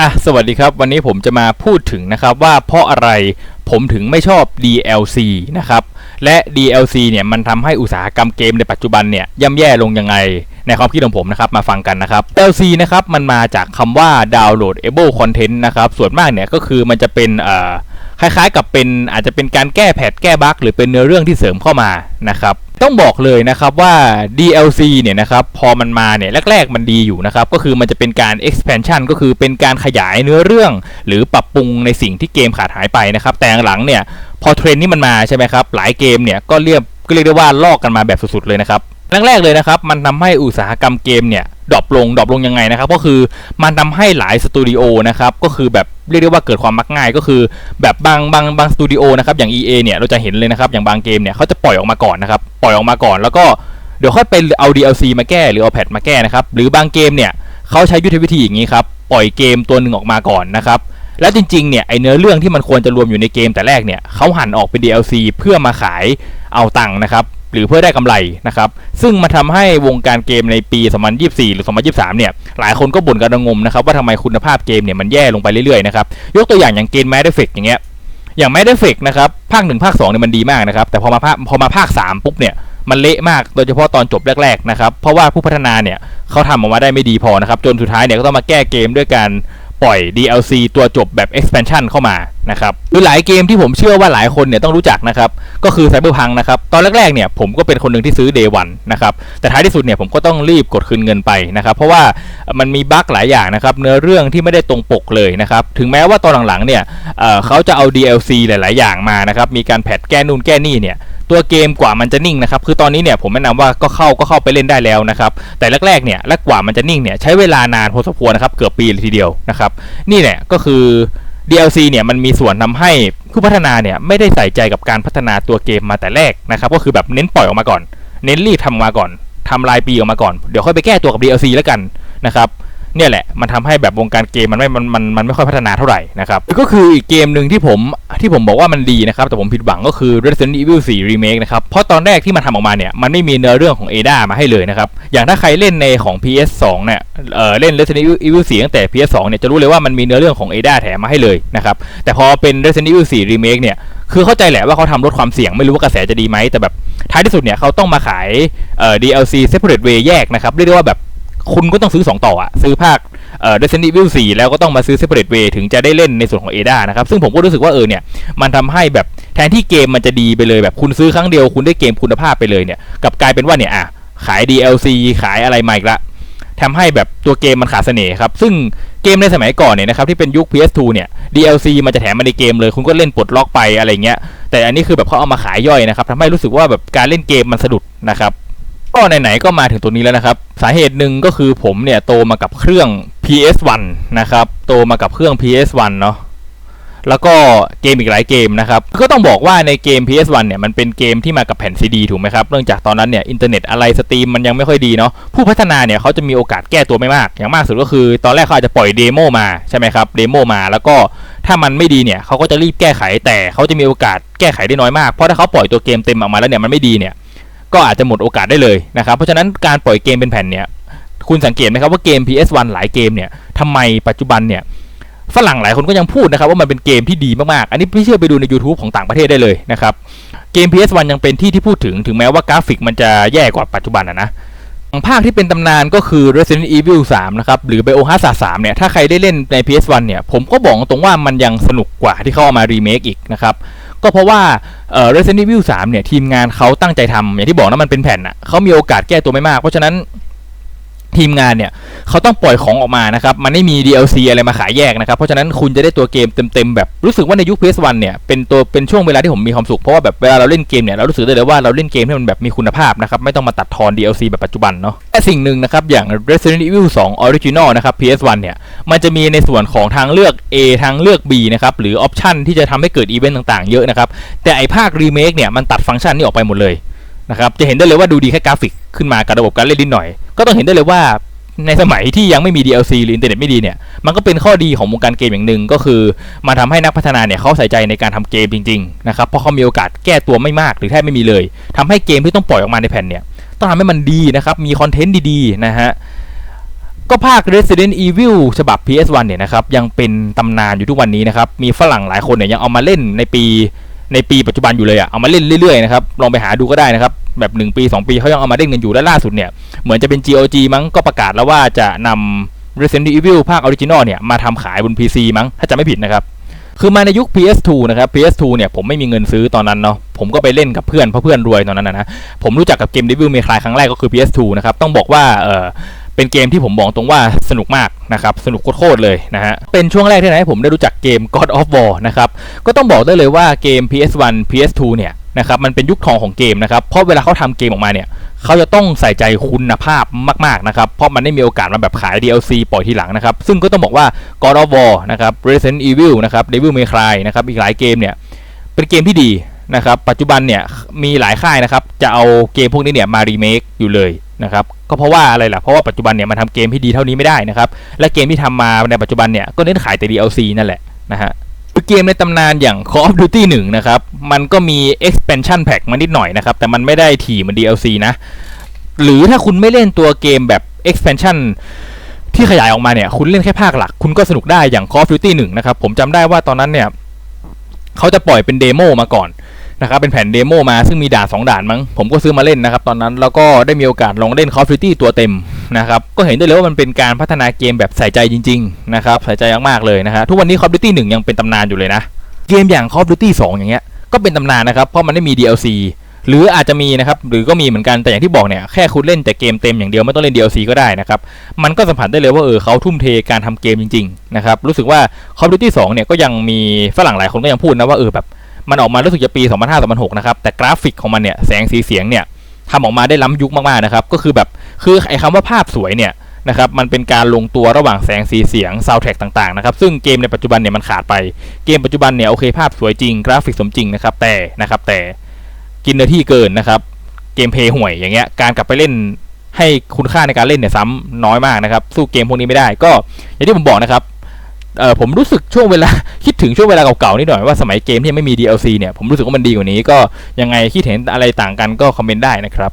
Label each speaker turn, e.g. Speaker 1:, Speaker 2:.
Speaker 1: อะ สวัสดีครับ วันนี้ผมจะมาพูดถึงนะครับว่าเพราะอะไรผมถึงไม่ชอบ DLC นะครับ และ DLC เนี่ยมันทำให้อุตสาหกรรมเกมในปัจจุบันเนี่ยย่ำแย่ลงยังไง ในความคิดของผมนะครับ มาฟังกันนะครับ DLC นะครับมันมาจากคำว่า downloadable content นะครับ ส่วนมากเนี่ยก็คือมันจะเป็นเอ่อคล้ายๆกับเป็นอาจจะเป็นการแก้แพทแก้บั๊กหรือเป็นเนื้อเรื่องที่เสริมเข้ามานะครับ ต้องบอกเลยนะครับว่า DLC เนี่ยนะครับพอมันมาเนี่ยแรก ๆ มันดีอยู่นะครับก็คือมันจะเป็นการ expansion ก็คือเป็นการขยายเนื้อเรื่อง หรือปรับปรุงในสิ่งที่เกมขาดหายไปนะครับแต่หลังเนี่ยพอเทรนด์นี้มันมาใช่ไหมครับหลายเกมเนี่ยก็เรียกก็เรียกได้ว่าลอกกันมาแบบสุดๆเลยนะครับ แรกๆเลยนะครับมันทำให้อุตสาหกรรมเกมเนี่ยดรอปลงดรอปลงยังไงนะครับ ก็คือมันทำให้หลายสตูดิโอนะครับก็คือแบบเรียกได้ว่าเกิดความมักง่าย ก็คือแบบบางบางบางสตูดิโอนะครับอย่าง EA เนี่ยเราจะเห็นเลยนะครับอย่างบางเกมเนี่ยเขาจะปล่อยออกมาก่อนนะครับปล่อยออกมาก่อน แล้วก็เดี๋ยวค่อยไปเอา DLC มาแก้หรือเอาแพทมาแก้นะครับหรือบางเกมเนี่ยเขาใช้ยุทธวิธีอย่างนี้ครับปล่อยเกมตัวหนึ่งออกมาก่อนนะครับแล้วจริงๆ เนี่ยไอเนื้อเรื่องที่มันควรจะรวมอยู่ในเกมแต่แรกเนี่ยเขาหั่นออกเป็น DLC เพื่อมาขายเอาตังค์นะครับ หรือเพื่อได้กำไรนะครับซึ่งมาทำให้วงการเกมในปี 2024 หรือ 2023 เนี่ยหลายคนก็บ่นกันระงมนะครับว่าทำไมคุณภาพเกมเนี่ยมันแย่ลงไปเรื่อยๆนะครับยกตัวอย่างอย่างเกม Mass Effect อย่างเงี้ยอย่าง Mass Effect นะครับภาค1ภาค2เนี่ยมันดีมากนะครับแต่พอมาภาคพอมาภาค3ปุ๊บเนี่ยมันเละมากโดยเฉพาะตอนจบแรกๆนะครับเพราะว่าผู้พัฒนาเนี่ยเขาทำออกมาได้ไม่ดีพอนะครับจนสุดท้ายเนี่ยก็ต้องมาแก้เกมด้วยการ ปล่อย DLC ตัวจบแบบ expansion เข้ามานะครับหรือหลายเกมที่ผมเชื่อว่าหลายคนเนี่ยต้องรู้จักนะครับ ก็คือ Cyberpunk นะครับ ตอนแรกๆเนี่ยผมก็เป็นคนหนึ่งที่ซื้อ Day 1นะครับ แต่ท้ายที่สุดเนี่ยผมก็ต้องรีบกดคืนเงินไปนะครับ เพราะว่ามันมีบั๊กหลายอย่างนะครับ เนื้อเรื่องที่ไม่ได้ตรงปกเลยนะครับ ถึงแม้ว่าตอนหลังๆเนี่ยเเขาจะเอา DLC หลาย ๆ อย่างมานะครับ มีการแพทแก้นู่นแก้นี่เนี่ย ตัวเกมกว่ามันจะนิ่งนะครับคือตอนนี้เนี่ยผมแนะนำว่าก็เข้าก็เข้าไปเล่นได้แล้วนะครับแต่แรกๆเนี่ยและกว่ามันจะนิ่งเนี่ยใช้เวลานานพอสมควรนะครับเกือบปีเลยทีเดียวนะครับนี่แหละก็คือ DLC เนี่ยมันมีส่วนทำให้ผู้พัฒนาเนี่ยไม่ได้ใส่ใจกับการพัฒนาตัวเกมมาแต่แรกนะครับก็คือแบบเน้นปล่อยออกมาก่อน เน้นรีบทำมาก่อนทำรายปีออกมาก่อน เดี๋ยวค่อยไปแก้ตัวกับ DLC แล้วกันนะครับ เนี่ยแหละมันทำให้แบบวงการเกมมันไม่มันมันมันไม่ค่อยพัฒนาเท่าไหร่นะครับก็คืออีกเกมหนึ่งที่ผมที่ผมบอกว่ามันดีนะครับแต่ผมผิดหวังก็คือ Resident Evil 4 Remake นะครับเพราะตอนแรกที่มันทำออกมาเนี่ยมันไม่มีเนื้อเรื่องของ Ada มาให้เลยนะครับอย่างถ้าใครเล่นในของ PS2 เนี่ยเออเล่น Resident Evil 4ตั้งแต่ PS2 เนี่ยจะรู้เลยว่ามันมีเนื้อเรื่องของ Ada แถมมาให้เลยนะครับแต่พอเป็น Resident Evil 4 Remake เนี่ยคือเข้าใจแหละว่าเขาทำลดความเสี่ยงไม่รู้ว่ากระแสจะดีไหมแต่แบบท้ายที่สุดเนี่ยเขาต้องมาขายเอ่อ DLC separate way แยกนะครับเรียกได้ว่าแบบ คุณก็ต้องซื้อ 2 ต่ออะซื้อภาคเอ่อ Resident Evil 4 แล้วก็ต้องมาซื้อ Separate Way ถึงจะได้เล่นในส่วนของ Ada นะครับ ซึ่งผมก็รู้สึกว่าเออเนี่ย มันทำให้แบบแทนที่เกมมันจะดีไปเลยแบบคุณซื้อครั้งเดียวคุณได้เกมคุณภาพไปเลยเนี่ยกับกลายเป็นว่าเนี่ยอะขาย DLC ขายอะไรมาอีกละทำให้แบบตัวเกมมันขาดเสน่ห์ครับ ซึ่งเกมในสมัยก่อนเนี่ยนะครับที่เป็นยุค PS2 เนี่ย DLC มันจะแถมมาในเกมเลย คุณก็เล่นปลดล็อกไปอะไรเงี้ย แต่อันนี้คือแบบเขาเอามาขายย่อยนะครับทำให้รู้สึกว่าแบบการเล่นเกมมันสะดุดนะครับ ก็ไหนๆก็มาถึงตัวนี้แล้วนะครับ สาเหตุหนึ่งก็คือผมเนี่ยโตมากับเครื่อง PS1 นะครับ โตมากับเครื่อง PS1 เนาะแล้วก็เกมอีกหลายเกมนะครับ ก็ต้องบอกว่าในเกม PS1 เนี่ยมันเป็นเกมที่มากับแผ่นซีดีถูกไหมครับ เนื่องจากตอนนั้นเนี่ยอินเทอร์เน็ตอะไรสตรีมมันยังไม่ค่อยดีเนาะ ผู้พัฒนาเนี่ยเขาจะมีโอกาสแก้ตัวไม่มาก อย่างมากสุดก็คือ ตอนแรกเขาอาจจะปล่อยเดโมมาใช่ไหมครับ เดโมมาแล้วก็ถ้ามันไม่ดีเนี่ยเขาก็จะรีบแก้ไข แต่เขาจะมีโอกาสแก้ไขได้น้อยมาก เพราะถ้าเขาปล่อยตัวเกมเต็มออกมาแล้วเนี่ยมันไม่ดีเนี่ย ก็อาจจะหมดโอกาสได้เลยนะครับ เพราะฉะนั้นการปล่อยเกมเป็นแผ่นเนี่ยคุณสังเกตไหมครับว่าเกม PS1 หลายเกมเนี่ยทำไมปัจจุบันเนี่ยฝรั่งหลายคนก็ยังพูดนะครับว่ามันเป็นเกมที่ดีมากๆ อันนี้ไม่เชื่อไปดูใน YouTube ของต่างประเทศได้เลยนะครับ เกม PS1 ยังเป็นที่ที่พูดถึงถึงแม้ว่ากราฟิกมันจะแย่กว่าปัจจุบันนะนะภาคที่เป็นตำนานก็คือ Resident Evil 3 นะครับ หรือ Biohazard 3 เนี่ย ถ้าใครได้เล่นใน PS1 เนี่ย ผมก็บอกตรงว่ามันยังสนุกกว่าที่เขาเอามารีเมคอีกนะครับ ก็เพราะว่าเอ่อ Resident Evil 3เนี่ยทีมงานเขาตั้งใจทำอย่างที่บอกนะมันเป็นแผ่นอะเขามีโอกาสแก้ตัวไม่มาก เพราะฉะนั้น ทีมงานเนี่ยเขาต้องปล่อยของออกมานะครับ มันไม่มี DLC อะไรมาขายแยกนะครับ เพราะฉะนั้นคุณจะได้ตัวเกมเต็มๆแบบรู้สึกว่าในยุค PS1 เนี่ยเป็นตัวเป็นช่วงเวลาที่ผมมีความสุข เพราะว่าแบบเวลาเราเล่นเกมเนี่ยเรารู้สึกได้เลยว่าเราเล่นเกมที่มันแบบมีคุณภาพนะครับไม่ต้องมาตัดทอน DLC แบบปัจจุบันเนาะแต่สิ่งหนึ่งนะครับอย่าง Resident Evil 2 Original นะครับ PS1 เนี่ยมันจะมีในส่วนของทางเลือก A ทางเลือก B นะครับหรือออปชันที่จะทำให้เกิดอีเวนต์ต่างๆเยอะนะครับแต่ไอภาครีเมคเนี่ยมันตัดฟังก์ชันนี้ออกไปหมดเลยนะครับจะเห็นได้เลยว่าดูดีแค่กราฟิกขึ้นมากับระบบการเล่นนิดหน่อย ก็ต้องเห็นได้เลยว่าในสมัยที่ยังไม่มี DLC หรืออินเทอร์เน็ตไม่ดีเนี่ย มันก็เป็นข้อดีของวงการเกมอย่างหนึ่งก็คือมาทำให้นักพัฒนาเนี่ยเขาใส่ใจในการทำเกมจริงๆนะครับ เพราะเขามีโอกาสแก้ตัวไม่มากหรือแทบไม่มีเลยทำให้เกมที่ต้องปล่อยออกมาในแผ่นเนี่ย ต้องทำให้มันดีนะครับ มีคอนเทนต์ดีๆ นะฮะ ก็ภาค Resident Evil ฉบับ PS1 เนี่ยนะครับ ยังเป็นตำนานอยู่ทุกวันนี้นะครับ มีฝรั่งหลายคนเนี่ยยังเอามาเล่นในปีในปีปัจจุบันอยู่เลยอะเอามาเล่นเรื่อยๆนะครับ ลองไปหาดูก็ได้นะครับ แบบ 1 ปี 2 ปีเขายังเอามาเล่นกันอยู่ และล่าสุดเนี่ย เหมือนจะเป็น GOG มั้งก็ประกาศแล้วว่าจะนำ Resident Evil ภาคออริจินอลเนี่ยมาทำขายบน PC มั้งถ้าจะไม่ผิดนะครับ คือมาในยุค PS2 นะครับ PS2 เนี่ยผมไม่มีเงินซื้อตอนนั้นเนาะผมก็ไปเล่นกับเพื่อนเพราะเพื่อนรวยตอนนั้นนะนะผมรู้จักกับเกม Devil May Cry ครั้งแรกก็คือ PS2 นะครับต้องบอกว่าเออเป็นเกมที่ผมบอกตรงว่าสนุกมากนะครับ สนุกโคตรเลยนะฮะ เป็นช่วงแรกที่ไหนผมได้รู้จักเกม God of War นะครับ ก็ต้องบอกได้เลยว่าเกม PS1 PS2 เนี่ยนะครับมันเป็นยุคทองของเกมนะครับ เพราะเวลาเขาทำเกมออกมาเนี่ย เขาจะต้องใส่ใจคุณภาพมากๆนะครับ เพราะมันไม่มีโอกาสมาแบบขาย DLC ปล่อยทีหลังนะครับ ซึ่งก็ต้องบอกว่า God of War นะครับ Resident Evil นะครับ Devil May Cry นะครับ อีกหลายเกมเนี่ย เป็นเกมที่ดีนะครับ ปัจจุบันเนี่ยมีหลายค่ายนะครับ จะเอาเกมพวกนี้เนี่ยมารีเมคอยู่เลยนะครับ ก็เพราะว่าอะไรล่ะ เพราะว่าปัจจุบันเนี่ยมันทำเกมที่ดีเท่านี้ไม่ได้นะครับ และเกมที่ทำมาในปัจจุบันเนี่ยก็เน้นขายแต่ DLC นั่นแหละนะฮะ เกมในตำนานอย่าง Call of Duty 1 นะครับ มันก็มี expansion pack มานิดหน่อยนะครับ แต่มันไม่ได้ถี่เหมือน DLC นะ หรือถ้าคุณไม่เล่นตัวเกมแบบ expansion ที่ขยายออกมาเนี่ย คุณเล่นแค่ภาคหลัก คุณก็สนุกได้อย่าง Call of Duty 1 นะครับ ผมจำได้ว่าตอนนั้นเนี่ย เขาจะปล่อยเป็นเดโมมาก่อน นะครับเป็นแผ่นเดโมมาซึ่งมีด่านสองด่านมั้งผมก็ซื้อมาเล่นนะครับตอนนั้นแล้วก็ได้มีโอกาสลองเล่น Call of Duty ตัวเต็มนะครับก็เห็นได้เลยว่ามันเป็นการพัฒนาเกมแบบใส่ใจจริงๆนะครับใส่ใจมากๆเลยนะฮะทุกวันนี้ Call of Duty 1ยังเป็นตำนานอยู่เลยนะเกมอย่าง Call of Duty 2 อย่างเงี้ยก็เป็นตำนานนะครับเพราะมันไม่มี DLC หรืออาจจะมีนะครับหรือก็มีเหมือนกันแต่อย่างที่บอกเนี่ยแค่คุณเล่นแต่เกมเต็มอย่างเดียวไม่ต้องเล่น DLC ก็ได้นะครับมันก็สัมผัสได้เลยว่าเออเขาทุ่มเทการทำเกมจริงๆนะครับรู้สึกว่า Call of Duty 2เนี่ยก็ยังมีฝรั่งหลายคนก็ยังพูดนะว่าเออแบบ มันออกมารู้สึกจะปี 2005-2006 นะครับ แต่กราฟิกของมันเนี่ยแสงสีเสียงเนี่ยทำออกมาได้ล้ำยุคมากๆนะครับ ก็คือแบบคือไอ้คำว่าภาพสวยเนี่ยนะครับมันเป็นการลงตัวระหว่างแสงสีเสียงซาวด์แทร็กต่างๆนะครับซึ่งเกมในปัจจุบันเนี่ยมันขาดไปเกมปัจจุบันเนี่ยโอเคภาพสวยจริงกราฟิกสมจริงนะครับแต่นะครับแต่กินเนื้อที่เกินนะครับเกมเพย์ห่วยอย่างเงี้ยการกลับไปเล่นให้คุณค่าในการเล่นเนี่ยซ้ำน้อยมากนะครับสู้เกมพวกนี้ไม่ได้ก็อย่างที่ผมบอกนะครับ เออผมรู้สึกช่วงเวลา คิดถึงช่วงเวลาเก่าๆนิดหน่อยว่าสมัยเกมที่ไม่มี DLC เนี่ยผมรู้สึกว่ามันดีกว่านี้ก็ยังไงคิดเห็นอะไรต่างกันก็คอมเมนต์ได้นะครับ